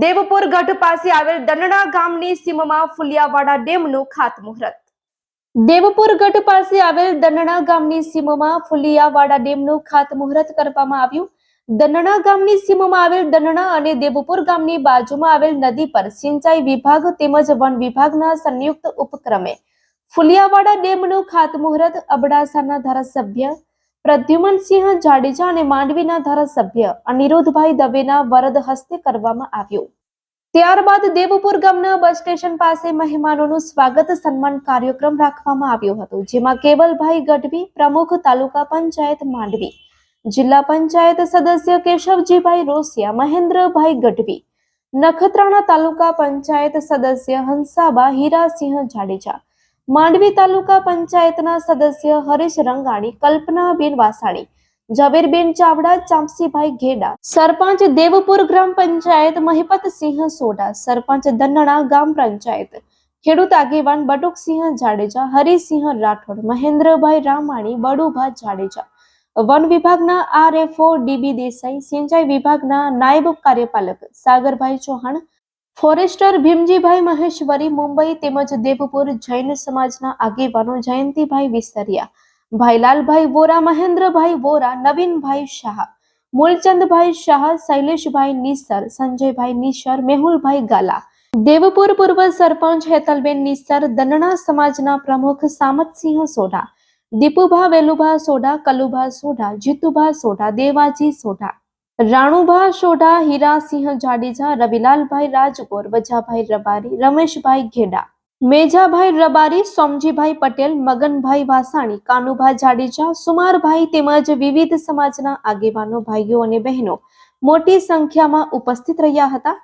દેવપુર ગઢ પાસે આવેલ દંડણા ગામની સીમમાં ફુલિયાવાડા ડેમનું ખાતમુહૂર્ત. દેવપુર ગઢ પાસે આવેલ દંડણા ગામની સીમમાં ફુલિયાવાડા ડેમનું ખાતમુહૂર્ત કરવામાં આવ્યું. દંડણા ગામની સીમમાં આવેલ દંડણા અને દેવપુર ગામની બાજુમાં આવેલ નદી પર સિંચાઈ વિભાગ તેમજ વન વિભાગના સંયુક્ત ઉપક્રમે ફુલિયાવાડા ડેમનું ખાતમુહૂર્ત અબડાસાના ધારાસભ્ય પ્રદ્યુમનસિંહ જાડેજા અને માંડવીના ધારાસભ્ય અનિરુદ્ધભાઈ દવેના વરદ હસ્તે કરવામાં આવ્યું. ત્યારબાદ દેવપુર ગામના બસ સ્ટેશન પાસે મહેમાનોનું સ્વાગત સન્માન કાર્યક્રમ રાખવામાં આવ્યો હતો, જેમાં કેવલભાઈ ગઢવી, પ્રમુખ તાલુકા પંચાયત માંડવી, જિલ્લા પંચાયત સદસ્ય કેશવજીભાઈ રોસિયા, મહેન્દ્રભાઈ ગઢવી, નખત્રાણા તાલુકા પંચાયત સદસ્ય હંસાબા હીરાસિંહ જાડેજા માંડવી તાલુકા પંચાયતના સદસ્ય હરીશ રંગાણી, કલ્પનાબેન વાસાણી, ઝવેરબેન ચાવડા ચાંપસીભાઈ ઘેડા, સરપંચ દેવપુર ગ્રામ પંચાયત મહિપતસિંહ સોડા સરપંચ દન્નણા ગામ પંચાયત, ખેડૂત આગેવાન બટુકસિંહ જાડેજા, હરિસિંહ રાઠોડ, મહેન્દ્રભાઈ રામાણી બડુભા જાડેજા, વન વિભાગના આરએફઓ ડીબી દેસાઈ, સિંચાઈ વિભાગના નાયબ કાર્યપાલક સાગરભાઈ ચૌહાણ ફોરેસ્ટર ભીમજીભાઈ મહેશ્વરી, મુંબઈ તેમજ દેવપુર જૈન સમાજના આગેવાનો જયંતિભાઈ વિસરિયા, ભાઈલાલભાઈ વોરા, મહેન્દ્રભાઈ વોરા, નવીનભાઈ શાહ, મૂલચંદભાઈ શાહ, શૈલેષભાઈ નિસર, સંજયભાઈ નિસર, મેહુલભાઈ ગાલા, દેવપુર પૂર્વ સરપંચ હેતલબેન નિસર દન્ના સમાજના પ્રમુખ સામતસિંહ સોઢા, દીપુભા વેલુભા સોઢા, કલુભા સોઢા, જીતુભા સોઢા, દેવાજી સોઢા રાણુભા, સોઢા, હીરાસિંહ, જાડેજા, રવિલાલભાઈ રાજગોર, વજાભાઈ રબારી, રમેશભાઈ ઘેડા, મેજાભાઈ રબારી, સોમજીભાઈ પટેલ, મગનભાઈ વાસાણી, કાનુભા જાડેજા, સુમારભાઈ તેમજ વિવિધ સમાજના આગેવાનો, ભાઈઓ અને બહેનો મોટી સંખ્યામાં ઉપસ્થિત રહ્યા હતા.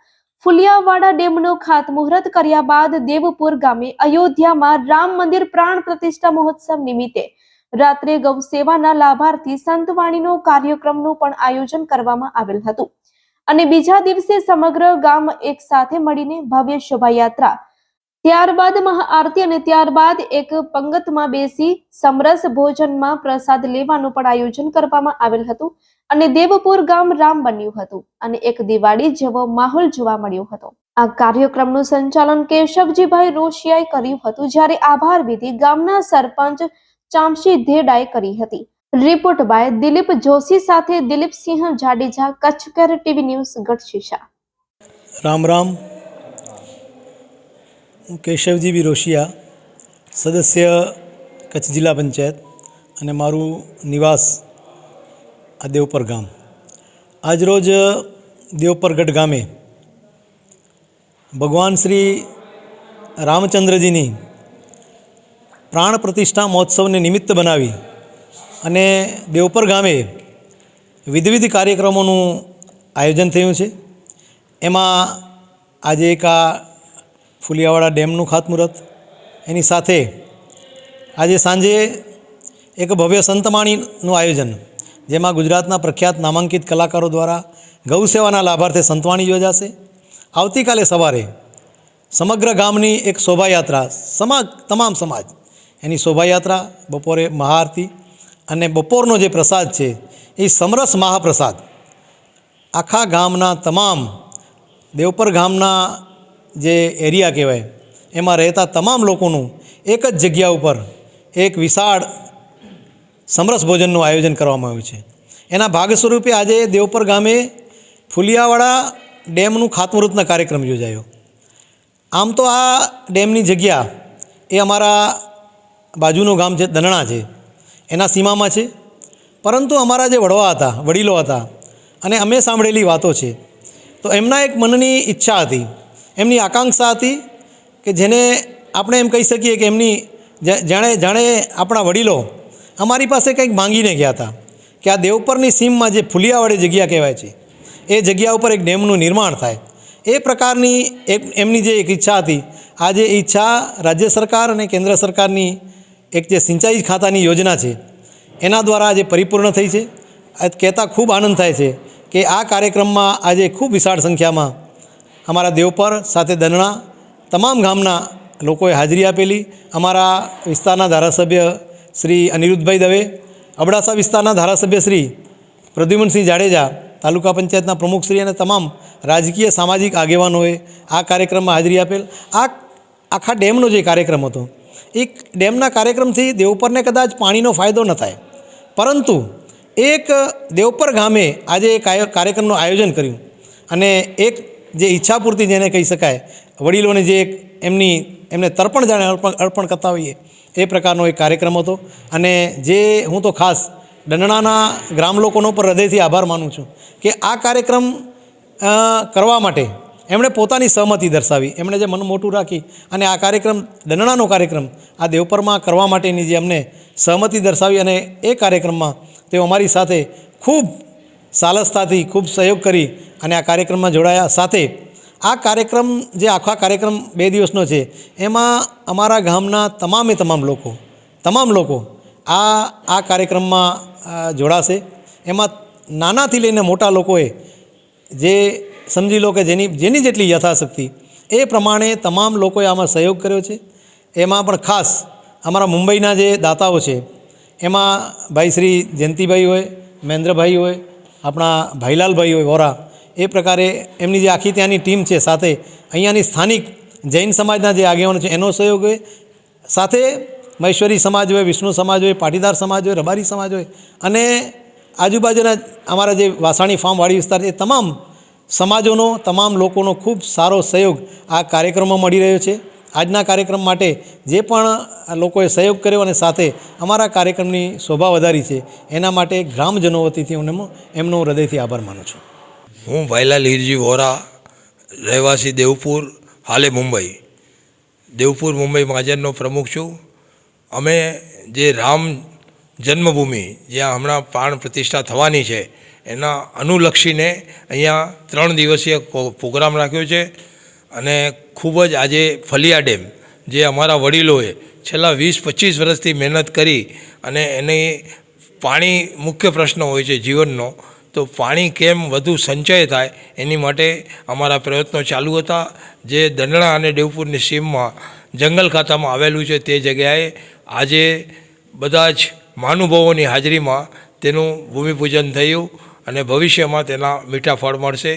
ફુલિયાવાડા ડેમનો ખાતમુહૂર્ત કર્યા બાદ દેવપુર ગામે અયોધ્યામાં રામ મંદિર પ્રાણ પ્રતિષ્ઠા મહોત્સવ નિમિત્તે રાત્રે ગૌ સેવાના લાભાર્થી સંતવાણીનો કાર્યક્રમનું પણ આયોજન કરવામાં આવેલ હતું. અને બીજા દિવસે સમગ્ર ગામ એક સાથે મળીને ભવ્ય શોભાયાત્રા, ત્યારબાદ મહાઆરતી અને ત્યારબાદ એક પંગતમાં બેસી સમરસ ભોજનમાં પ્રસાદ લેવાનું પણ આયોજન કરવામાં આવેલ હતું અને દેવપુર ગામ રામ બન્યું હતું અને એક દિવાળી જેવો માહોલ જોવા મળ્યો હતો. આ કાર્યક્રમનું સંચાલન કેશવજીભાઈ રોશિયાએ કર્યું હતું. જ્યારે આભાર વિધિ ગામના સરપંચ ચામશી ધેડાએ કરી હતી. રિપોર્ટ બાય દિલીપ જોશી સાથે દિલીપસિંહ જાડેજા, કચ્છકર ટીવી ન્યૂઝ ગઢશીશા રામ રામ. હું કેશવજી બિરોશિયા સદસ્ય કચ્છ જિલ્લા પંચાયત અને મારું નિવાસ આ દેવપર ગામ. આજરોજ દેવપરગઢ ગામે ભગવાન શ્રી રામચંદ્રજીની પ્રાણ પ્રતિષ્ઠા મહોત્સવને નિમિત્ત બનાવી અને દેવપર ગામે વિધવિધ કાર્યક્રમોનું આયોજન થયું છે. એમાં આજે એક આ ફુલિયાવાડા ડેમનું ખાતમુહૂર્ત, એની સાથે આજે સાંજે એક ભવ્ય સંતવાણીનું આયોજન, જેમાં ગુજરાતના પ્રખ્યાત નામાંકિત કલાકારો દ્વારા ગૌ સેવાના લાભાર્થે સંતવાણી યોજાશે. આવતીકાલે સવારે સમગ્ર ગામની એક શોભાયાત્રા સમાજ તમામ સમાજ એની શોભાયાત્રા, બપોરે મહાઆરતી અને બપોરનો જે પ્રસાદ છે, એ સમરસ મહાપ્રસાદ. આખા ગામના તમામ, દેવપર ગામના જે એરિયા કહેવાય, એમાં રહેતા તમામ લોકોનું એક જ જગ્યા ઉપર એક વિશાળ સમરસ ભોજનનું આયોજન કરવામાં આવ્યું છે. એના ભાગ સ્વરૂપે આજે દેવપર ગામે ફુલિયાવાડા ડેમનું ખાતમુહૂર્તના કાર્યક્રમ યોજાયો. આમ તો આ ડેમની જગ્યા એ અમારા બાજુનું ગામ છે દનણા છે. એના સીમામાં છે. પરંતુ અમારા જે વડવા હતા, વડીલો હતા, અને અમે સાંભળેલી વાતો છે. તો એમના એક મનની ઈચ્છા હતી. એમની આકાંક્ષા હતી કે જેને આપણે એમ કહી શકીએ કે એમની જાણે જાણે આપણા વડીલો અમારી પાસે કંઈક માંગીને ગયા હતા કે આ દેવપરની સીમમાં જે ફુલિયાવાળી જગ્યા કહેવાય છે, એ જગ્યા ઉપર એક ડેમનું નિર્માણ થાય. એ પ્રકારની એક, એમની જે એક ઈચ્છા હતી. આ જે ઈચ્છા રાજ્ય સરકાર અને કેન્દ્ર સરકારની એક જે સિંચાઈ ખાતાની યોજના છે, એના દ્વારા આજે પરિપૂર્ણ થઈ છે. કહેતા ખૂબ આનંદ થાય છે કે આ કાર્યક્રમમાં આજે ખૂબ વિશાળ સંખ્યામાં અમારા દેવપર સાથે દનણા તમામ ગામના લોકોએ હાજરી આપેલી. અમારા વિસ્તારના ધારાસભ્ય શ્રી અનિરુદ્ધભાઈ દવે, અબડાસા વિસ્તારના ધારાસભ્ય શ્રી પ્રદ્યુમનસિંહ જાડેજા, તાલુકા પંચાયતના પ્રમુખશ્રી અને તમામ રાજકીય સામાજિક આગેવાનોએ આ કાર્યક્રમમાં હાજરી આપેલ. આ આખા ડેમનો જે કાર્યક્રમ હતો એ ડેમના કાર્યક્રમથી દેવપરને કદાચ પાણીનો ફાયદો ન થાય. પરંતુ એક દેવપર ગામે આજે એક કાર્યક્રમનું આયોજન કર્યું. અને એક જે ઈચ્છાપૂર્તિ જેને કહી શકાય, વડીલોને જે એક એમની, એમને તર્પણ જાણે અર્પણ અર્પણ કરતા હોઈએ, એ પ્રકારનો એક કાર્યક્રમ હતો. અને જે હું તો ખાસ દંડણાના ગ્રામ લોકોનો પર હૃદયથી આભાર માનું છું કે આ કાર્યક્રમ કરવા માટે એમણે પોતાની સહમતિ દર્શાવી. એમણે જે મન મોટું રાખી અને આ કાર્યક્રમ, દંડણાનો કાર્યક્રમ આ દેવપરમાં કરવા માટેની જે અમને સહમતિ દર્શાવી અને એ કાર્યક્રમમાં તેઓ અમારી સાથે ખૂબ સાલસતાથી, ખૂબ સહયોગ કરી અને આ કાર્યક્રમમાં જોડાયા. સાથે આ કાર્યક્રમ, જે આખા કાર્યક્રમ બે દિવસનો છે, એમાં અમારા ગામના તમામે તમામ લોકો તમામ લોકો આ આ કાર્યક્રમમાં જોડાશે. એમાં નાનાથી લઈને મોટા લોકોએ જે સમજી લો કે જેની જેની જેટલી યથાશક્તિ, એ પ્રમાણે તમામ લોકોએ આમાં સહયોગ કર્યો છે. એમાં પણ ખાસ અમારા મુંબઈના જે દાતાઓ છે, એમાં ભાઈ શ્રી જયંતિભાઈ હોય, મહેન્દ્રભાઈ હોય, આપણા ભાઈલાલભાઈ હોય, વોરા, એ પ્રકારે એમની જે આખી ત્યાંની ટીમ છે સાથે અહીંયાની સ્થાનિક જૈન સમાજના જે આગેવાનો છે, એનો સહયોગ હોય. સાથે મહેશ્વરી સમાજ હોય, વિષ્ણુ સમાજ હોય, પાટીદાર સમાજ હોય, રબારી સમાજ હોય અને આજુબાજુના અમારા જે વાસાણી ફાર્મવાડી વિસ્તાર એ તમામ સમાજોનો, તમામ લોકોનો ખૂબ સારો સહયોગ આ કાર્યક્રમમાં મળી રહ્યો છે. આજના કાર્યક્રમ માટે જે પણ લોકોએ સહયોગ કર્યો અને સાથે અમારા કાર્યક્રમની શોભા વધારી છે, એના માટે ગ્રામજનો વતીથી હું એમનો હૃદયથી આભાર માનું છું. હું ભાઈલાલ હીરજી વોરા, રહેવાસી દેવપુર, હાલે મુંબઈ. દેવપુર મુંબઈ મહાજનનો પ્રમુખ છું. અમે જે રામ જન્મભૂમિ જ્યાં હમણાં પ્રાણ પ્રતિષ્ઠા થવાની છે એના અનુલક્ષીને અહીંયા ત્રણ દિવસીય પ્રોગ્રામ રાખ્યો છે અને ખૂબ જ આજે ફલિયા ડેમ, જે અમારા વડીલોએ છેલ્લા વીસ, પચીસ વર્ષથી મહેનત કરી અને એની પાણી મુખ્ય પ્રશ્ન હોય છે જીવનનો, તો પાણી કેમ વધુ સંચય થાય એની માટે અમારા પ્રયત્નો ચાલુ હતા. જે દંડણા અને દેવપુરની સીમમાં જંગલ ખાતામાં આવેલું છે તે જગ્યાએ આજે બધા જ મહાનુભાવોની હાજરીમાં તેનું ભૂમિપૂજન થયું. અને ભવિષ્યમાં તેના મીઠા ફળ મળશે.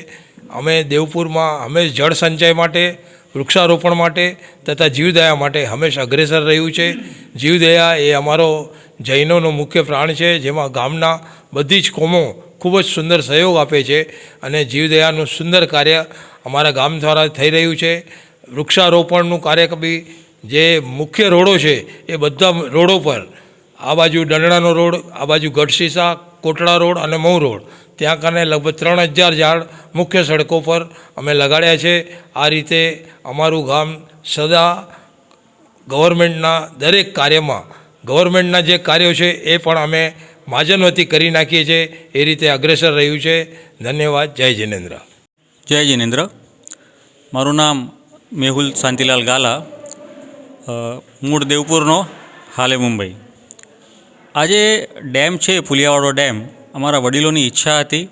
અમે દેવપુરમાં હંમેશ જળ સંચય માટે, વૃક્ષારોપણ માટે તથા જીવદયા માટે હંમેશા અગ્રેસર રહ્યું છે. જીવદયા એ અમારો જૈનોનો મુખ્ય પ્રાણ છે, જેમાં ગામના બધી જ કોમો ખૂબ જ સુંદર સહયોગ આપે છે અને જીવદયાનું સુંદર કાર્ય અમારા ગામ દ્વારા થઈ રહ્યું છે. વૃક્ષારોપણનું કાર્ય બી જે મુખ્ય રોડો છે એ બધા રોડો પર, આ બાજુ દંડણાનો રોડ, આ બાજુ ગઢશીસા કોટડા રોડ અને મઉ રોડ. ત્યાં કને લગભગ ત્રણ હજાર ઝાડ મુખ્ય સડકો પર અમે લગાડ્યા છે. આ રીતે અમારું ગામ સદા ગવર્મેન્ટના દરેક કાર્યમાં, ગવર્મેન્ટના જે કાર્યો છે એ પણ અમે માજનવતી કરી નાખીએ છીએ. એ રીતે અગ્રેસર રહ્યું છે. ધન્યવાદ. જય જિનેન્દ્ર. જય જિનેન્દ્ર. મારું નામ મેહુલ શાંતિલાલ ગાલા. મૂળ દેવપુરનો, હાલે મુંબઈ. આજે ડેમ છે ફુલિયાવાળો ડેમ, અમારા વડીલોની ઈચ્છા હતી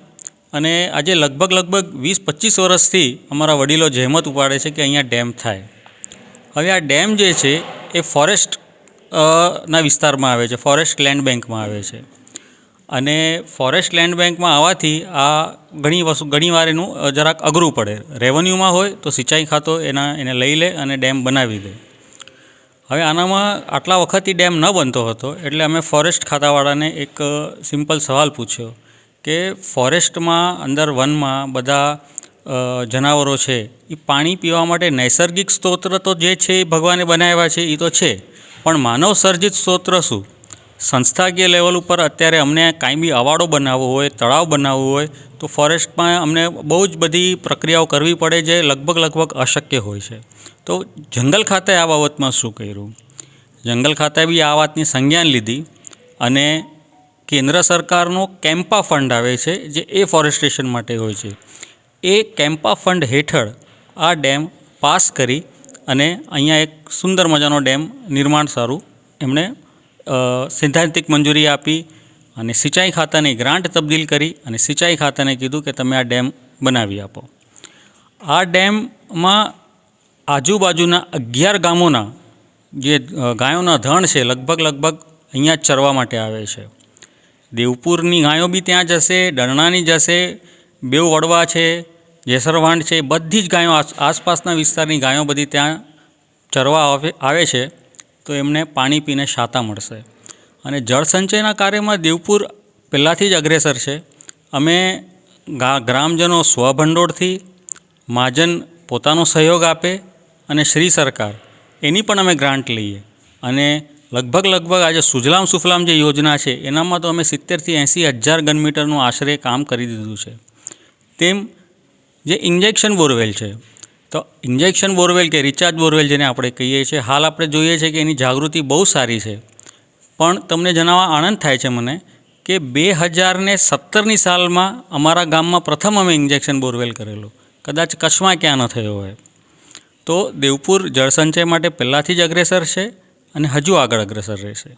અને આજે લગભગ લગભગ વીસ પચીસ વર્ષથી અમારા વડીલો જહેમત ઉપાડે છે કે અહીંયા ડેમ થાય. હવે આ ડેમ જે છે, એ ફોરેસ્ટ ના વિસ્તારમાં આવે છે, ફોરેસ્ટ લેન્ડ બેંકમાં આવે છે. અને ફોરેસ્ટ લેન્ડ બેંકમાં આવવાથી આ ઘણી વસ્તુ, ઘણી વાર એનું જરાક અઘરું પડે. રેવન્યુમાં હોય તો સિંચાઈ ખાતો એના, એને લઈ લે અને ડેમ બનાવી દે. હવે આનામાં આટલા વખતથી ડેમ ન બનતો હતો, એટલે અમે ફોરેસ્ટ ખાતાવાળાને એક સિમ્પલ સવાલ પૂછ્યો કે ફોરેસ્ટમાં અંદર વનમાં બધા જનાવરો છે એ પાણી પીવા માટે નૈસર્ગિક સ્ત્રોત તો જે છે એ ભગવાને બનાવ્યા છે એ તો છે. પણ માનવ સર્જિત સ્ત્રોત શું? સંસ્થાકીય લેવલ ઉપર અત્યારે અમને કાયમી અવાડો બનાવવો હોય, તળાવ બનાવવું હોય, તો ફોરેસ્ટમાં અમને બહુ જ બધી પ્રક્રિયાઓ કરવી પડે જે લગભગ લગભગ અશક્ય હોય છે. તો જંગલ ખાતે આ બાબતમાં શું કર્યું? જંગલ ખાતે બી આ વાતની સંજ્ઞાન લીધી અને કેન્દ્ર સરકારનો કેમ્પા ફંડ આવે છે, જે એ ફોરેસ્ટેશન માટે હોય છે. એ કેમ્પા ફંડ હેઠળ આ ડેમ પાસ કરી અને અહીંયા એક સુંદર મજાનો ડેમ નિર્માણ સારું એમણે સૈદ્ધાંતિક મંજૂરી આપી અને સિંચાઈ ખાતાની ગ્રાન્ટ તબદીલ કરી અને સિંચાઈ ખાતાને કીધું કે તમે આ ડેમ બનાવી આપો. આ ડેમમાં આજુબાજુના અગિયાર ગામોના જે ગાયોના ધણ છે, લગભગ લગભગ અહીંયા ચરવા માટે આવે છે. દેવપુરની ગાયો બી ત્યાં જશે ડરણાની જશે બેવ વડવા છે, જેસરવાંડ છે, બધી જ ગાયો આસ- આસપાસના વિસ્તારની ગાયો બધી ત્યાં ચરવા આવે છે. તો એમને પાણી પીને શાતા મળશે. અને જળ સંચયના કાર્યમાં દેવપુર પહેલાંથી જ અગ્રેસર છે. અમે ગ્રામજનો સ્વભંડોળથી મહાજન પોતાનો સહયોગ આપે અને શ્રી સરકાર એની પણ અમે ગ્રાન્ટ લઈએ. અને લગભગ લગભગ આજે સુજલામ સુફલામ જે યોજના છે, એનામાં તો અમે સિત્તેરથી એંસી હજાર ઘનમીટરનું આશરે કામ કરી દીધું છે. તેમ જે ઇન્જેક્શન બોરવેલ છે તો ઇન્જેક્શન બોરવેલ કે રિચાર્જ બોરવેલ જેને આપણે કહીએ છીએ, હાલ આપણે જોઈએ છીએ કે એની જાગૃતિ બહુ સારી છે. પણ તમને જણાવવા આનંદ થાય છે મને કે બે હજારને સત્તરની સાલમાં અમારા ગામમાં પ્રથમ અમે ઇન્જેક્શન બોરવેલ કરેલું. કદાચ કચ્છમાં ક્યાં ન થયો હોય. તો દેવપુર જળસંચય માટે પહેલાંથી જ અગ્રેસર છે અને હજુ આગળ અગ્રેસર રહેશે.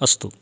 અસ્તુ.